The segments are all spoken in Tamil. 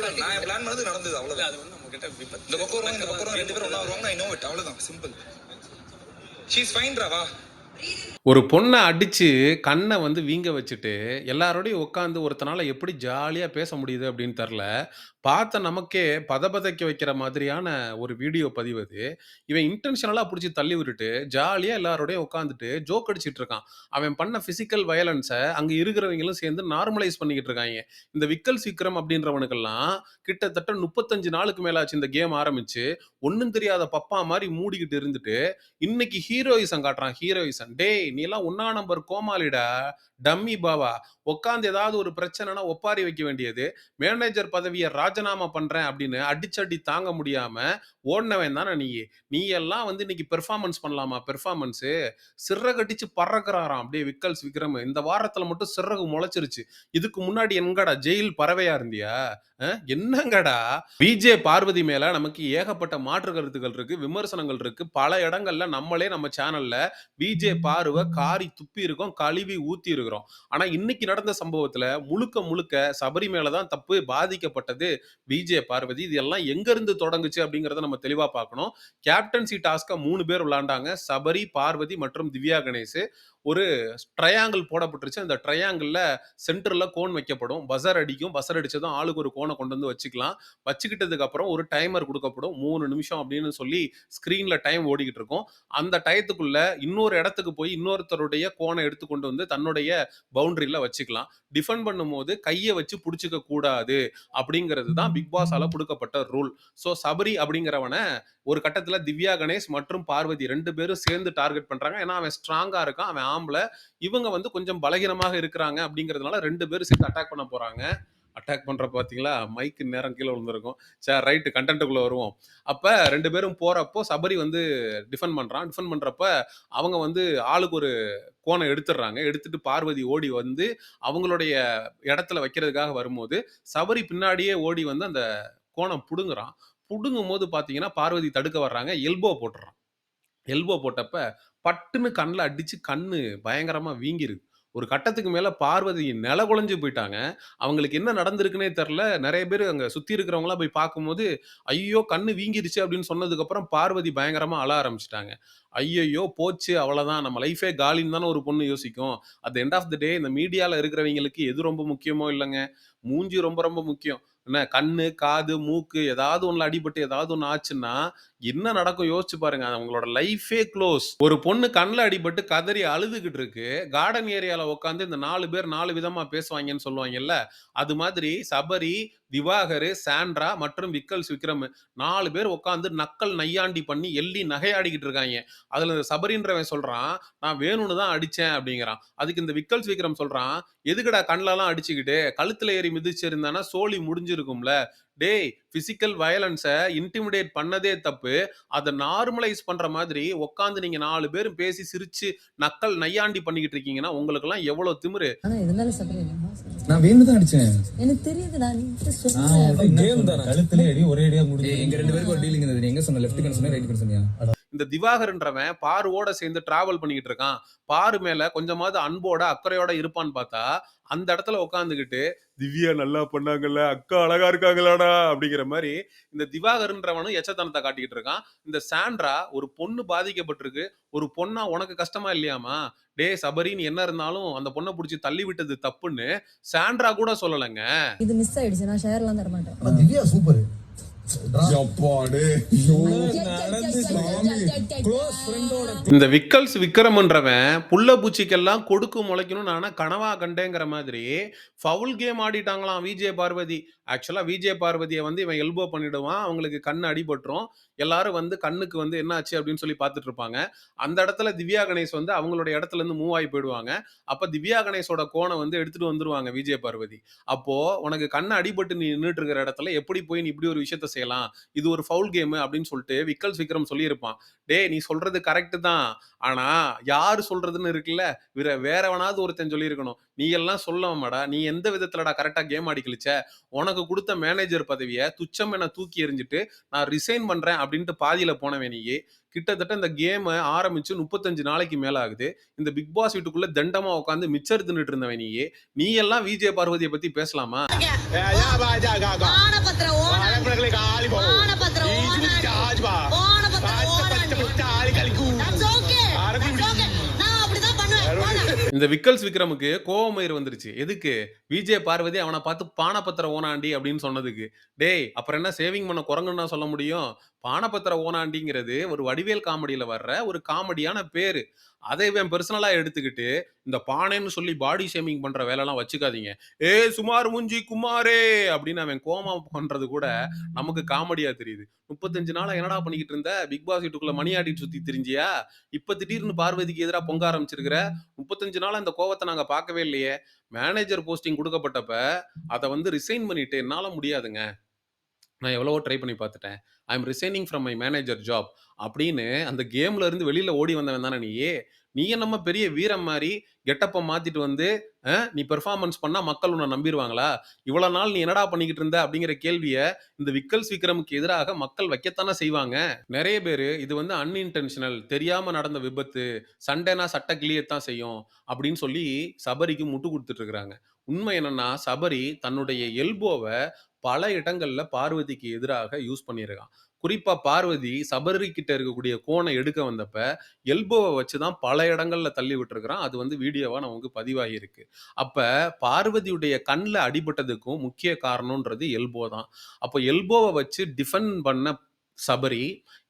நான் என் பிளான் பண்ணது நடந்தது இல்ல, அவ்வளவுதான் அது வந்து நம்ம கிட்ட விபத்து. இந்த பக்கம் வருவாங்க இந்த பக்கம் வருவாங்க ரெண்டு பேரும் ஒண்ணா வருவாங்க ஐ நோ இட் அவ்வளவுதான். சிம்பிள் ஷீஸ் ஃபைன் ராவா ஒரு பொண்ணை அடிச்சு கண்ணை வந்து வீங்க வச்சுட்டு எல்லாரோடையும் உட்காந்து ஒருத்தனால எப்படி ஜாலியாக பேச முடியுது அப்படின்னு தெரில பார்த்த நமக்கே பதபதைக்க வைக்கிற மாதிரியான ஒரு வீடியோ பதிவு அது. இவன் இன்டென்ஷனலாக பிடிச்சி தள்ளி விட்டுட்டு ஜாலியாக எல்லாரோடையும் உட்காந்துட்டு ஜோக் அடிச்சிட்டு இருக்கான். அவன் பண்ண ஃபிசிக்கல் வயலன்ஸை அங்கே இருக்கிறவங்களும் சேர்ந்து நார்மலைஸ் பண்ணிக்கிட்டு இருக்காங்க. இந்த விக்கல் சீக்கிரம் அப்படின்றவனுக்கெல்லாம் கிட்டத்தட்ட முப்பத்தஞ்சு நாளுக்கு மேல ஆச்சு இந்த கேம் ஆரம்பிச்சு. ஒன்றும் தெரியாத பப்பா மாதிரி மூடிக்கிட்டு இருந்துட்டு இன்னைக்கு ஹீரோயிசம் காட்டுறான் ஹீரோயிசம் டேய் நீ எல்லாம் ஒன்னா நம்பர் கோமாளிடா டம்மி பாவா. உட்காந்து ஏதாவது ஒரு பிரச்சனைனா ஒப்பாரி வைக்க வேண்டியது. மேனேஜர் பதவியை ராஜினாமா பண்றேன் அப்படின்னு அடிச்சடி தாங்க முடியாம ஓடினவன் தானே நீ. நீ எல்லாம் வந்து இன்னைக்கு பெர்ஃபார்மன்ஸ் பண்ணலாமா? பெர்ஃபார்மன்ஸ் சிறகு அடிச்சு பறக்குறாராம். அப்படியே விக்கல்ஸ் விக்ரம் இந்த வாரத்துல மட்டும் சிறகு முளைச்சிருச்சு. இதுக்கு முன்னாடி எங்கடா? ஜெயில் பறவையா இருந்தியா? என்னங்கடா? விஜே பார்வதி மேல நமக்கு ஏகப்பட்ட மாற்று கருத்துக்கள் இருக்கு விமர்சனங்கள் இருக்கு. பல இடங்கள்ல நம்மளே நம்ம சேனல்ல விஜே பார்வை காரி துப்பி இருக்கோம் கழுவி ஊத்தி இருக்கிறோம். ஆனா இன்னைக்கு நடந்த சம்பவத்துல முழுக்க முழுக்க சபரி மேலதான் தப்பு பாதிக்கப்பட்டது விஜய பார்வதி. இது எல்லாம் எங்க இருந்து தொடங்குச்சு அப்படிங்கறத நம்ம தெளிவா பார்க்கணும். கேப்டன்சி டாஸ்க மூணு பேர் விளையாண்டாங்க. சபரி பார்வதி மற்றும் திவ்யா கணேஷ் ஒரு ட்ரையாங்கிள் போடப்பட்டுருச்சு. அந்த ட்ரையாங்கிளில் சென்டரில் கோன் வைக்கப்படும். பசர் அடிக்கும். பசர் அடித்ததும் ஆளுக்கு ஒரு கோனை கொண்டு வந்து வச்சுக்கலாம். வச்சுக்கிட்டதுக்கு அப்புறம் ஒரு டைமர் கொடுக்கப்படும். மூணு நிமிஷம் அப்படின்னு சொல்லி ஸ்க்ரீனில் டைம் ஓடிக்கிட்டு இருக்கும். அந்த டயத்துக்குள்ள இன்னொரு இடத்துக்கு போய் இன்னொருத்தருடைய கோனை எடுத்து கொண்டு வந்து தன்னுடைய பவுண்டரியில் வச்சுக்கலாம். டிஃபெண்ட் பண்ணும்போது கையை வச்சு பிடிச்சிக்க கூடாது அப்படிங்கிறது தான் பிக் பாஸால் கொடுக்கப்பட்ட ரூல் ஸோ சபரி அப்படிங்கிறவனை ஒரு கட்டத்தில் திவ்யா கணேஷ் மற்றும் பார்வதி ரெண்டு பேரும் சேர்ந்து டார்கெட் பண்ணுறாங்க ஏன்னா அவன் ஸ்ட்ராங்காக இருக்கான் அவன் ஆம்பளை இவங்க வந்து கொஞ்சம் பலகீனமாக இருக்கிறாங்க அப்படிங்கிறதுனால ரெண்டு பேரும் சேர்ந்து அட்டாக் பண்ண போகிறாங்க அட்டாக் பண்ணுற பார்த்தீங்களா மைக்கு நேரம் கீழே விழுந்திருக்கும். சரி ரைட்டு கண்டென்ட்டுக்குள்ளே வருவோம். அப்போ ரெண்டு பேரும் போகிறப்போ சபரி வந்து டிஃபெண்ட் பண்ணுறான் டிஃபெண்ட் பண்ணுறப்ப அவங்க வந்து ஆளுக்கு ஒரு கோணம் எடுத்துடுறாங்க. எடுத்துட்டு பார்வதி ஓடி வந்து அவங்களுடைய இடத்துல வைக்கிறதுக்காக வரும்போது சபரி பின்னாடியே ஓடி வந்து அந்த கோணம் பிடுங்குறான். புடுங்கும் போது பார்த்தீங்கன்னா பார்வதி தடுக்க வர்றாங்க. எல்போ போட்டுறான். எல்போ போட்டப்ப பட்டுன்னு கண்ணில் அடித்து கண்ணு பயங்கரமாக வீங்கிருக்கு ஒரு கட்டத்துக்கு மேலே பார்வதி நில குழஞ்சு போயிட்டாங்க. அவங்களுக்கு என்ன நடந்திருக்குன்னே தெரில. நிறைய பேர் அங்கே சுற்றி இருக்கிறவங்களாம் போய் பார்க்கும்போது ஐயோ கண்ணு வீங்கிருச்சு அப்படின்னு சொன்னதுக்கப்புறம் பார்வதி பயங்கரமாக அழ ஆரம்பிச்சிட்டாங்க. ஐயையோ போச்சு அவ்வளோதான் நம்ம லைஃபே காலின்னு தானே ஒரு பொண்ணு யோசிக்கும். At end of the day இந்த மீடியாவில் இருக்கிறவங்களுக்கு எது ரொம்ப முக்கியமோ இல்லைங்க. மூஞ்சி ரொம்ப ரொம்ப முக்கியம். என்ன கண்ணு காது மூக்கு ஏதாவது ஒன்றில் அடிபட்டு ஏதாவது ஒன்று ஆச்சுன்னா என்ன நடக்கும் யோசிச்சு பாருங்க. அவங்களோட லைஃபே க்ளோஸ் ஒரு பொண்ணு கண்ணில் அடிபட்டு கதறி அழுதுகிட்டு இருக்கு. கார்டன் ஏரியாவில் உட்காந்து இந்த நாலு பேர் நாலு விதமா பேசுவாங்கன்னு சொல்லுவாங்கல்ல. அது மாதிரி சபரி திவாகர் சாண்ட்ரா மற்றும் விக்கல்ஸ் விக்ரம் நாலு பேர் உட்காந்து நக்கல் நையாண்டி பண்ணி எள்ளி நகையாடிக்கிட்டு இருக்காங்க. அதில் இந்த சபரின்றவன் சொல்கிறான் நான் வேணும்னு தான் அடித்தேன் அப்படிங்கிறான். அதுக்கு இந்த விக்கல்ஸ் விக்ரம் சொல்கிறான் எதுக்குடா கண்ணிலலாம் அடிச்சுக்கிட்டு? கழுத்தில் ஏறி மிதிச்சிருந்தானா சோலி முடிஞ்சிருக்கும்ல. டேய் பிசிக்கல் வயலன்ஸை இன்டிமிடேட் பண்ணதே தப்பு. அதை நார்மலைஸ் பண்ற மாதிரி உட்காந்து நீங்க நாலு பேரும் பேசி சிரிச்சு நக்கல் நையாண்டி பண்ணிக்கிட்டு இருக்கீங்கன்னா உங்களுக்கெல்லாம் எவ்வளவு திமிரு? நான் வேணும் தான் அடிச்சேன். எனக்கு தெரியுது ஒரே அடியா முடிஞ்சு. எங்க ரெண்டு பேருக்கு ஒரு டீலிங் இருந்தது. எங்க சொன்ன? லெஃப்ட் கன் சொன்ன ரைட் கன் சொன்னியா? இந்த திவாகர்ன்றவன் பாருவோட சேர்ந்து டிராவல் பண்ணிக்கிட்டு இருக்கான். பாரு மேல கொஞ்சமாவது அன்போட அக்கறையோட இருப்பான்னு பார்த்தா அந்த இடத்துல உட்காந்துக்கிட்டு திவ்யா நல்லா பண்ணாங்கல்ல அக்கா அழகா இருக்காங்களாடா? அப்படிங்கிற மாதிரி இந்த திவாகர்ன்றவனும் எச்சத்தனத்தை காட்டிக்கிட்டு இருக்கான். இந்த சாண்ட்ரா ஒரு பொண்ணு பாதிக்கப்பட்டிருக்கு. ஒரு பொண்ணா உனக்கு கஷ்டமா இல்லையாமா? டே சபரி நீ என்ன இருந்தாலும் அந்த பொண்ணை பிடிச்சி தள்ளி விட்டது தப்புன்னு சாண்ட்ரா கூட சொல்லலைங்க. இது மிஸ் ஆயிடுச்சு. நான் ஷேர்லாம் தர மாட்டேன் ஆனா திவ்யா சூப்பர். இந்த விக்கல்ஸ் விக்ரமன்றவன் புள்ள பூச்சிக்கெல்லாம் கொடுக்கு முளைக்கணும் நானா கனவா கண்டேங்கிற மாதிரி ஃபவுல் கேம் ஆடிட்டாங்களாம் விஜய் பார்வதி. ஆக்சுவலா விஜய் பார்வதியை வந்து இவன் எல்போ பண்ணிடுவான். அவங்களுக்கு கண் அடிபட்டுரும். எல்லாரும் வந்து கண்ணுக்கு வந்து என்ன ஆச்சு அப்படின்னு சொல்லி பார்த்துட்டு இருப்பாங்க அந்த இடத்துல திவ்யா கணேஷ் வந்து அவங்களோட இடத்துல இருந்து மூவ் ஆகி போயிடுவாங்க. அப்ப திவ்யா கணேஷோட கோணை வந்து எடுத்துட்டு வந்துருவாங்க விஜய பார்வதி. அப்போ உனக்கு கண்ணு அடிபட்டு நீ நின்றுட்டு இருக்கிற இடத்துல எப்படி போய் நீ இப்படி ஒரு விஷயத்த செய்யலாம்? இது ஒரு ஃபவுல் கேம் அப்படின்னு சொல்லிட்டு விக்கல்ஸ் விக்ரம் சொல்லியிருப்பான். டேய் நீ சொல்றது கரெக்ட் தான். ஆனா யாரு சொல்றதுன்னு இருக்குல்ல? வேற வேறவனாவது ஒருத்தன் சொல்லியிருக்கணும். நீ எல்லாம் சொல்லமாடா நீ எந்த விதத்துலடா கரெக்டா கேம் ஆடி கழிச்ச உனக்கு கொடுத்த மேனேஜர் பதவியை துச்சம் என தூக்கி எறிஞ்சிட்டு நான் ரிசைன் பண்றேன் அப்படின்ட்டு பாதியில போனவன் நீ கிட்டத்தட்ட இந்த கேம் ஆரம்பிச்சு முப்பத்தஞ்சு நாளைக்கு மேல ஆகுது இந்த பிக் பாஸ் வீட்டுக்குள்ள தண்டமா உட்காந்து மிச்சர் தின்னுட்டு இருந்தவன் நீ நீ எல்லாம் விஜய் பார்வதியை பத்தி பேசலாமா? ஆன இந்த விக்கல்ஸ் விக்ரமுக்கு கோவமயிர் வந்துருச்சு. எதுக்கு? விஜய் பார்வதி அவனை பார்த்து பானபத்திர ஓனாண்டி அப்படின்னு சொன்னதுக்கு. டேய் அப்புறம் என்ன சேவிங் பண்ண குரங்குன்னு சொல்ல முடியும்? பானபத்திர ஓனாண்டிங்கிறது ஒரு வடிவேல் காமெடியில் வர்ற ஒரு காமெடியான பேர். அதை இவன் பர்சனலா எடுத்துக்கிட்டு இந்த பானைன்னு சொல்லி பாடி ஷேமிங் பண்ற வேலைலாம் வச்சுக்காதீங்க. ஏ சுமார் முஞ்சி குமாரே அப்படின்னு அவன் கோமா பண்றது கூட நமக்கு காமெடியா தெரியுது. முப்பத்தஞ்சு நாளா என்னடா பண்ணிக்கிட்டு இருந்த? பிக் பாஸ் வீட்டுக்குள்ள மணி ஆடிட்டு சுத்தி திரிஞ்சியா? இப்ப திடீர்னு பார்வதிக்கு எதிராக பொங்க ஆரம்பிச்சிருக்கிற? முப்பத்தஞ்சு நாளா இந்த கோவத்தை நாங்க பார்க்கவே இல்லையே. மேனேஜர் போஸ்டிங் கொடுக்கப்பட்டப்ப அதை வந்து ரிசைன் பண்ணிட்டு என்னால முடியாதுங்க. நான் எவ்வளவோ ட்ரை பண்ணி பார்த்துட்டேன். I am resigning from my manager job அப்படின்னு அந்த கேம்ல இருந்து வெளியில ஓடி வந்தவன் தானே நீ நீ நம்ம பெரிய வீரம் மாதிரி கெட்டப்பை மாத்திட்டு வந்து அஹ், நீ பெர்ஃபார்மன்ஸ் பண்ணா மக்கள் உன்னை நம்பிடுவாங்களா? இவ்வளவு நாள் நீ என்னடா பண்ணிக்கிட்டு இருந்த அப்படிங்கிற கேள்வியை இந்த விக்கல்ஸ் விக்ரமுக்கு எதிராக மக்கள் வைக்கத்தானே செய்வாங்க. நிறைய பேர் இது வந்து அன்இன்டென்ஷனல் தெரியாம நடந்த விபத்து சண்டைனா சட்ட கிளியத்தான் செய்யும் அப்படின்னு சொல்லி சபரிக்கு முட்டு கொடுத்துட்டு இருக்கிறாங்க. உண்மை என்னன்னா சபரி தன்னுடைய எல்போவை பல இடங்கள்ல பார்வதிக்கு எதிராக யூஸ் பண்ணியிருக்கான். குறிப்பா பார்வதி சபரி கிட்ட இருக்கக்கூடிய கோணை எடுக்க வந்தப்ப எல்போவை வச்சுதான் பல இடங்கள்ல தள்ளி விட்டுருக்கிறான். அது வந்து வீடியோவா நமக்கு பதிவாகி இருக்கு அப்ப பார்வதியுடைய கண்ணில் அடிபட்டதுக்கும் முக்கிய காரணம்ன்றது எல்போ தான். அப்போ எல்போவை வச்சு டிஃபெண்ட் பண்ண சபரி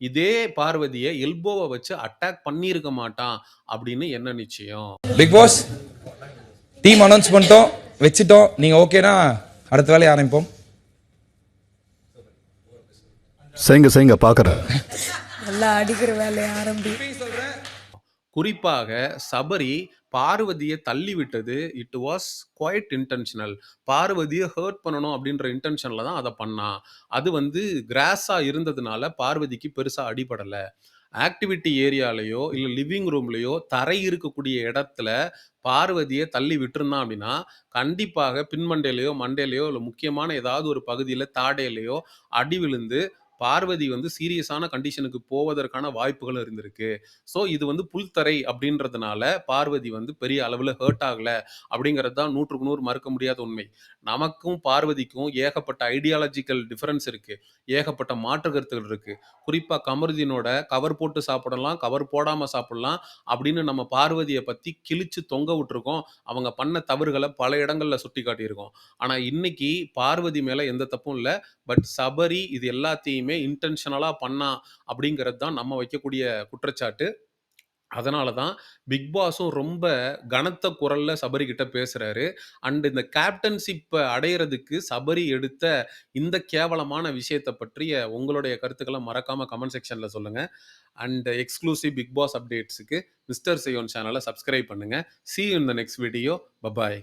இதே பார்வதியை எல்போவை வச்சு அட்டாக் பண்ணியிருக்க மாட்டான் அப்படின்னு என்ன நிச்சயம்? பிக் பாஸ் டீம் அனௌன்ஸ் பண்ணிட்டோம் வச்சுட்டோம். நீங்க ஓகேனா அடுத்த வேலையை ஆரம்பிப்போம். செய்யுங்க செய்யுங்க பார்க்குறேன் நல்லா அடிக்கிற வேலையை ஆரம்பி. குறிப்பாக சபரி பார்வதியை தள்ளி விட்டது இட் வாஸ் குவைட் இன்டென்ஷனல் பார்வதியை ஹர்ட் பண்ணணும் அப்படின்ற இன்டென்ஷனில் தான் அதை பண்ணான் அது வந்து கிராஸாக இருந்ததுனால பார்வதிக்கு பெருசாக அடிபடலை. ஆக்டிவிட்டி ஏரியாலேயோ இல்லை லிவிங் ரூம்லேயோ தரை இருக்கக்கூடிய இடத்துல பார்வதியை தள்ளி விட்டுருந்தான் அப்படின்னா கண்டிப்பாக பின்மண்டையிலையோ மண்டையிலையோ இல்லை முக்கியமான ஏதாவது ஒரு பகுதியில் தாடையிலையோ அடி விழுந்து பார்வதி வந்து சீரியஸான கண்டிஷனுக்கு போவதற்கான வாய்ப்புகள் இருந்திருக்கு. ஸோ இது வந்து புல்தரை அப்படின்றதுனால பார்வதி வந்து பெரிய அளவில் ஹர்ட் ஆகலை அப்படிங்கிறது தான் நூற்றுக்கு நூறு மறுக்க முடியாத உண்மை. நமக்கும் பார்வதிக்கும் ஏகப்பட்ட ஐடியாலஜிக்கல் டிஃபரன்ஸ் இருக்கு. ஏகப்பட்ட மாற்று கருத்துகள் இருக்கு. குறிப்பாக கமருதீனோட கவர் போட்டு சாப்பிடலாம் கவர் போடாமல் சாப்பிடலாம் அப்படின்னு நம்ம பார்வதியை பற்றி கிழிச்சு தொங்க விட்டுருக்கோம். அவங்க பண்ண தவறுகளை பல இடங்களில் சுட்டி காட்டியிருக்கோம் ஆனால் இன்னைக்கு பார்வதி மேலே எந்த தப்பும் இல்லை. பட் சபரி இது எல்லாத்தையுமே இன்டென்ஷனலாக பண்ணா அப்படிங்கிறது தான் நம்ம வைக்கக்கூடிய குற்றச்சாட்டு. அதனால தான் பிக் பாஸும் ரொம்ப கனத்த குரல்ல சபரி கிட்ட பேசுறாரு. அண்ட் இந்த கேப்டன்ஷிப்பை அடையிறதுக்கு சபரி எடுத்த இந்த கேவலமான விஷயத்தை பற்றிய உங்களுடைய கருத்துக்களை மறக்காம கமெண்ட் செக்ஷன்ல சொல்லுங்க. அண்ட் எக்ஸ்க்ளூசிவ் பிக் பாஸ் அப்டேட்ஸுக்கு மிஸ்டர் செய்யோன் சேனலை சப்ஸ்கிரைப் பண்ணுங்க. See in the next video bye bye